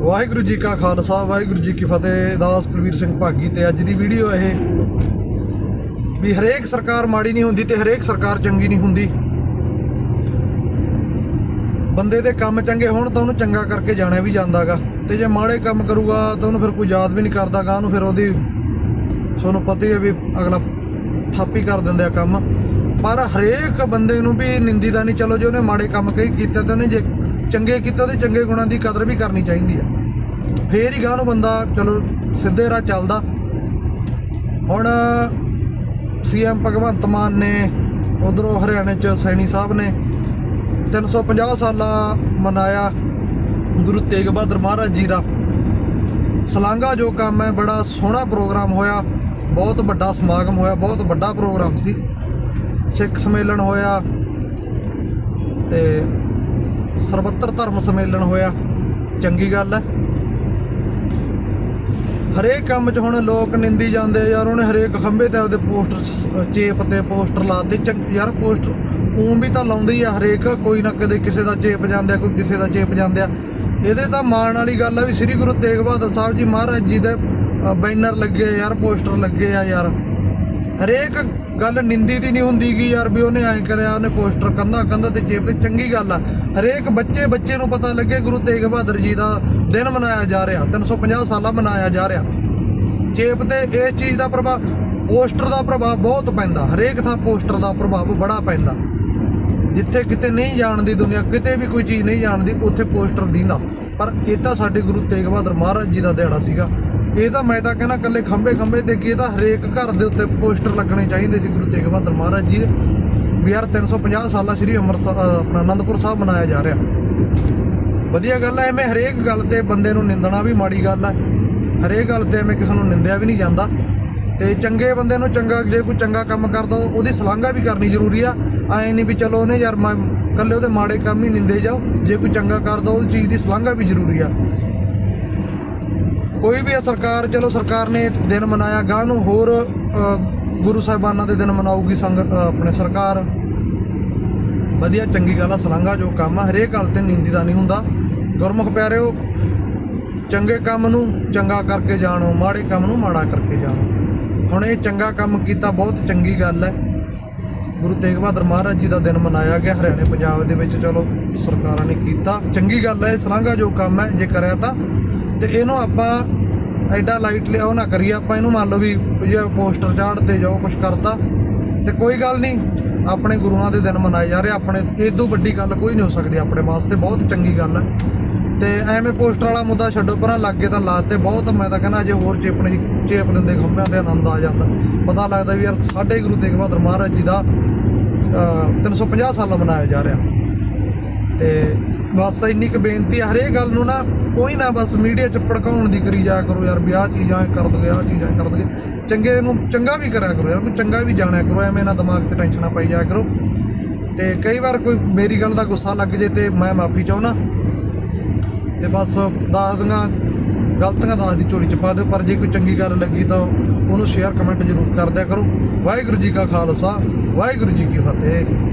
ਵਾਹਿਗੁਰੂ ਜੀ ਕਾ ਖਾਲਸਾ, ਵਾਹਿਗੁਰੂ ਜੀ ਕੀ ਫਤਿਹ। ਦਾਸ ਪ੍ਰਵੀਰ ਸਿੰਘ ਭਾਗੀ ਤੇ ਅੱਜ ਦੀ ਵੀਡੀਓ ਇਹ ਵੀ ਹਰੇਕ ਸਰਕਾਰ ਮਾੜੀ ਨਹੀਂ ਹੁੰਦੀ ਤੇ ਹਰੇਕ ਸਰਕਾਰ ਚੰਗੀ ਨਹੀਂ ਹੁੰਦੀ। ਬੰਦੇ ਦੇ ਕੰਮ ਚੰਗੇ ਹੋਣ ਤਾਂ ਉਹਨੂੰ ਚੰਗਾ ਕਰਕੇ ਜਾਣਿਆ ਵੀ ਜਾਂਦਾਗਾ। ਤੇ ਜੇ ਮਾੜੇ ਕੰਮ ਕਰੂਗਾ ਤਾਂ ਉਹਨੂੰ ਫਿਰ ਕੋਈ ਯਾਦ ਵੀ ਨਹੀਂ ਕਰਦਾਗਾ, ਉਹਨੂੰ ਫਿਰ ਉਹਦੀ ਤੁਹਾਨੂੰ ਪਤਾ ਹੀ ਹੈ ਵੀ ਅਗਲਾ ਥਾਪੀ ਕਰ ਦਿੰਦੇ ਆ ਕੰਮ। ਪਰ ਹਰੇਕ ਬੰਦੇ ਨੂੰ ਵੀ ਨਿੰਦੀ ਦਾ ਨਹੀਂ, ਚਲੋ ਜੇ ਉਹਨੇ ਮਾੜੇ ਕੰਮ ਕਈ ਕੀਤੇ ਤਾਂ ਉਹਨੇ ਜੇ ਚੰਗੇ ਕੀਤੇ ਉਹਦੇ ਚੰਗੇ ਗੁਣਾਂ ਦੀ ਕਦਰ ਵੀ ਕਰਨੀ ਚਾਹੀਦੀ ਆ। ਫੇਰ ਹੀ ਗਾਂ ਨੂੰ ਬੰਦਾ ਚਲੋ ਸਿੱਧੇ ਰਾਹ ਚੱਲਦਾ। ਹੁਣ ਸੀਐਮ ਭਗਵੰਤ ਮਾਨ ਨੇ ਉਧਰੋਂ ਹਰਿਆਣੇ ਚ ਸੈਣੀ ਸਾਹਿਬ ਨੇ 350 ਸਾਲਾ ਮਨਾਇਆ ਗੁਰੂ ਤੇਗ ਬਹਾਦਰ ਮਹਾਰਾਜ ਜੀ ਦਾ। ਸਲਾਂਗਾ ਜੋ ਕੰਮ ਹੈ, ਬੜਾ ਸੋਹਣਾ ਪ੍ਰੋਗਰਾਮ ਹੋਇਆ, ਬਹੁਤ ਵੱਡਾ ਸਮਾਗਮ ਹੋਇਆ, ਬਹੁਤ ਵੱਡਾ ਪ੍ਰੋਗਰਾਮ ਸੀ। ਸਿੱਖ ਸੰਮੇਲਨ ਹੋਇਆ ਤੇ ਸਰਬੱਤਰ ਧਰਮ ਸੰਮੇਲਨ ਹੋਇਆ। ਚੰਗੀ ਗੱਲ ਹੈ। ਹਰੇਕ ਕੰਮ 'ਚ ਹੁਣ ਲੋਕ ਨਿੰਦੀ ਜਾਂਦੇ ਆ, ਯਾਰ ਉਹਨੇ ਹਰੇਕ ਖੰਭੇ ਤੇ ਆਪਦੇ ਪੋਸਟਰ ਚੇਪ ਤੇ ਪੋਸਟਰ ਲਾਤੇ ਚੰਗ- ਯਾਰ ਪੋਸਟਰ ਊਂ ਵੀ ਤਾਂ ਲਾਉਂਦੇ ਹੀ ਆ ਹਰੇਕ ਕੋਈ ਨਾ ਕਦੇ ਕਿਸੇ ਦਾ ਚੇਪ ਜਾਂਦੇ ਕੋਈ ਕਿਸੇ ਦਾ ਚੇਪ ਜਾਂਦੇ ਆ। ਇਹਦੇ ਤਾਂ ਮਾਣ ਵਾਲੀ ਗੱਲ ਆ ਵੀ ਸ੍ਰੀ ਗੁਰੂ ਤੇਗ ਬਹਾਦਰ ਸਾਹਿਬ ਜੀ ਮਹਾਰਾਜ ਜੀ ਦੇ ਬੈਨਰ ਲੱਗੇ ਆ ਯਾਰ ਪੋਸਟਰ ਲੱਗੇ ਆ ਯਾਰ। ਹਰੇਕ ਗੱਲ ਨਿੰਦੀ ਦੀ ਨਹੀਂ ਹੁੰਦੀ ਕਿ ਯਾਰ ਵੀ ਉਹਨੇ ਐਂ ਕਰਿਆ, ਉਹਨੇ ਪੋਸਟਰ ਕੰਧਾ ਕੰਧਾ ਤੇ ਚੇਪ ਤੇ, ਚੰਗੀ ਗੱਲ ਆ। ਹਰੇਕ ਬੱਚੇ ਬੱਚੇ ਨੂੰ ਪਤਾ ਲੱਗੇ ਗੁਰੂ ਤੇਗ ਬਹਾਦਰ ਜੀ ਦਾ ਦਿਨ ਮਨਾਇਆ ਜਾ ਰਿਹਾ 350 ਸਾਲਾ ਮਨਾਇਆ ਜਾ ਰਿਹਾ। ਚੇਪ ਤੇ ਇਸ ਚੀਜ਼ ਦਾ ਪ੍ਰਭਾਵ, ਪੋਸਟਰ ਦਾ ਪ੍ਰਭਾਵ ਬਹੁਤ ਪੈਂਦਾ। ਹਰੇਕ ਥਾਂ ਪੋਸਟਰ ਦਾ ਪ੍ਰਭਾਵ ਬੜਾ ਪੈਂਦਾ। ਜਿੱਥੇ ਕਿਤੇ ਨਹੀਂ ਜਾਣਦੀ ਦੁਨੀਆ, ਕਿਤੇ ਵੀ ਕੋਈ ਚੀਜ਼ ਨਹੀਂ ਜਾਣਦੀ ਉੱਥੇ ਪੋਸਟਰ ਦਿੰਦਾ ਪਰ ਇਹ ਤਾਂ ਸਾਡੇ ਗੁਰੂ ਤੇਗ ਬਹਾਦਰ ਮਹਾਰਾਜ ਜੀ ਦਾ ਦਿਹਾੜਾ ਸੀਗਾ। ਇਹ ਤਾਂ ਮੈਂ ਤਾਂ ਕਹਿੰਦਾ ਕੱਲੇ ਖੰਬੇ ਖੰਬੇ ਤੇ ਕੀ ਤਾਂ ਹਰੇਕ ਘਰ ਦੇ ਉੱਤੇ ਪੋਸਟਰ ਲੱਗਣੇ ਚਾਹੀਦੇ ਸੀ ਗੁਰੂ ਤੇਗ ਬਹਾਦਰ ਮਹਾਰਾਜ ਜੀ ਦੇ, ਵੀ ਯਾਰ 350 ਸਾਲਾ ਸ੍ਰੀ ਅੰਮ੍ਰਿਤਸਰ ਆਪਣਾ ਆਨੰਦਪੁਰ ਸਾਹਿਬ ਮਨਾਇਆ ਜਾ ਰਿਹਾ। ਵਧੀਆ ਗੱਲ ਹੈ ਐਵੇਂ ਹਰੇਕ ਗੱਲ ਤੇ ਬੰਦੇ ਨੂੰ ਨਿੰਦਣਾ ਵੀ ਮਾੜੀ ਗੱਲ ਹੈ ਹਰੇਕ ਗੱਲ ਤੇ ਐਵੇਂ ਕਿਸੇ ਨੂੰ ਨਿੰਦਿਆ ਵੀ ਨਹੀਂ ਜਾਂਦਾ। ਤੇ ਚੰਗੇ ਬੰਦੇ ਨੂੰ ਚੰਗਾ, ਜੇ ਕੋਈ ਚੰਗਾ ਕੰਮ ਕਰਦਾ ਉਹਦੀ ਸ਼ਲਾਘਾ ਵੀ ਕਰਨੀ ਜ਼ਰੂਰੀ ਆ। ਐ ਨਹੀਂ ਵੀ ਚਲੋ ਉਹਨੇ ਯਾਰ ਮੈਂ ਕੱਲੇ ਉਹਦੇ ਮਾੜੇ ਕੰਮ ਹੀ ਨਿੰਦੇ ਜਾਓ। ਜੇ ਕੋਈ ਚੰਗਾ ਕਰਦਾ, ਉਹ ਚੀਜ਼ ਦੀ ਸ਼ਲਾਘਾ ਵੀ ਜ਼ਰੂਰੀ ਆ। ਕੋਈ ਵੀ ਆ ਸਰਕਾਰ, ਚਲੋ ਸਰਕਾਰ ਨੇ ਦਿਨ ਮਨਾਇਆ ਗਾਂ ਨੂੰ ਹੋਰ ਗੁਰੂ ਸਾਹਿਬਾਨਾਂ ਦੇ ਦਿਨ ਮਨਾਊਗੀ ਸੰਗ ਆਪਣੇ ਸਰਕਾਰ। ਵਧੀਆ, ਚੰਗੀ ਗੱਲ ਆ ਸਲਾਂਗਾ ਜੋ ਕੰਮ ਆ, ਹਰੇਕ ਗੱਲ ਤੇ ਨਿੰਦੀ ਦਾ ਨਹੀਂ ਹੁੰਦਾ। ਗੁਰਮੁਖ ਪਿਆਰਿਓ, ਚੰਗੇ ਕੰਮ ਨੂੰ ਚੰਗਾ ਕਰਕੇ ਜਾਣੋ, ਮਾੜੇ ਕੰਮ ਨੂੰ ਮਾੜਾ ਕਰਕੇ ਜਾਣੋ। ਹੁਣ ਇਹ ਚੰਗਾ ਕੰਮ ਕੀਤਾ, ਬਹੁਤ ਚੰਗੀ ਗੱਲ ਹੈ। ਗੁਰੂ ਤੇਗ ਬਹਾਦਰ ਮਹਾਰਾਜ ਜੀ ਦਾ ਦਿਨ ਮਨਾਇਆ ਗਿਆ, ਹਰਿਆਣੇ, ਪੰਜਾਬ ਦੇ ਵਿੱਚ, ਚਲੋ, ਸਰਕਾਰਾਂ ਨੇ ਕੀਤਾ। ਚੰਗੀ ਗੱਲ ਹੈ, ਇਹ ਸਲਾਂਗਾ ਜੋ ਕੰਮ ਹੈ, ਜੇ ਕਰਿਆ ਤਾਂ ਤੇ ਇਹਨੂੰ ਆਪਾਂ ਐਡਾ ਲਾਈਟ ਲਿਆ ਉਹ ਨਾ ਕਰੀਏ ਆਪਾਂ ਇਹਨੂੰ ਮੰਨ ਲਓ ਵੀ ਜੇ ਪੋਸਟਰ ਚਾੜ ਤੇ ਜਾਓ ਕੁਝ ਕਰਤਾ ਤੇ ਕੋਈ ਗੱਲ ਨਹੀਂ ਆਪਣੇ ਗੁਰੂਆਂ ਦੇ ਦਿਨ ਮਨਾਏ ਜਾ ਰਹੇ ਆਪਣੇ ਇਹ ਤੋਂ ਵੱਡੀ ਗੱਲ ਕੋਈ ਨਹੀਂ ਹੋ ਸਕਦੀ ਆਪਣੇ ਵਾਸਤੇ ਬਹੁਤ ਚੰਗੀ ਗੱਲ ਹੈ ਤੇ ਐਵੇਂ ਪੋਸਟਰ ਵਾਲਾ ਮੁੱਦਾ ਛੱਡੋ ਪਰਾਂ ਲੱਗੇ ਤਾਂ ਲਾਤੇ ਬਹੁਤ ਮੈਂ ਤਾਂ ਕਹਿੰਦਾ ਜੇ ਹੋਰ ਚੇਪਣੇ ਚੇਪ ਦਿੰਦੇ ਖੰਭਿਆਂ ਤੇ ਆਨੰਦ ਆ ਜਾਂਦਾ। ਪਤਾ ਲੱਗਦਾ ਵੀ ਯਾਰ ਸਾਡੇ ਗੁਰੂ ਤੇਗ ਬਹਾਦਰ ਮਹਾਰਾਜ ਜੀ ਦਾ ਅਹ, 350 ਸਾਲ ਮਨਾਇਆ ਜਾ ਰਿਹਾ। ਤੇ ਬਸ ਇੰਨੀ ਕੁ ਬੇਨਤੀ ਆ, ਹਰੇਕ ਗੱਲ ਨੂੰ ਨਾ ਕੋਈ ਨਾ ਬਸ ਮੀਡੀਆ ਚ ਭੜਕਾਉਣ ਦੀ ਕਰੀ ਜਾ ਕਰੋ ਯਾਰ, ਵੀ ਆਹ ਚੀਜ਼ਾਂ ਕਰ ਦੋਗੇ ਆਹ ਚੀਜ਼ਾਂ ਕਰ ਦੋਗੇ ਚੰਗੇ ਨੂੰ ਚੰਗਾ ਵੀ ਕਰਿਆ ਕਰੋ ਯਾਰ, ਕੋਈ ਚੰਗਾ ਵੀ ਜਾਣਿਆ ਕਰੋ, ਐਵੇਂ ਨਾ ਦਿਮਾਗ ਤੇ ਟੈਨਸ਼ਨਾਂ ਪਾਈ ਜਾਇਆ ਕਰੋ। ਤੇ ਕਈ ਵਾਰ ਕੋਈ ਮੇਰੀ ਗੱਲ ਦਾ ਗੁੱਸਾ ਲੱਗ ਜੇ ਤੇ ਮੈਂ ਮਾਫੀ ਚਾਹੁੰਦਾ। ਤੇ ਬਸ ਦੱਸ ਦੀਆਂ, ਗਲਤੀਆਂ ਦੱਸ ਦੀ ਝੋਲੀ ਚ ਪਾ ਦਿਓ, ਪਰ ਜੇ ਕੋਈ ਚੰਗੀ ਗੱਲ ਲੱਗੀ ਤਾਂ ਉਹਨੂੰ ਸ਼ੇਅਰ ਕਮੈਂਟ ਜ਼ਰੂਰ ਕਰ ਦਿਆ ਕਰੋ। ਵਾਹਿਗੁਰੂ ਜੀ ਕਾ ਖਾਲਸਾ, ਵਾਹਿਗੁਰੂ ਜੀ ਕੀ ਫਤਿਹ।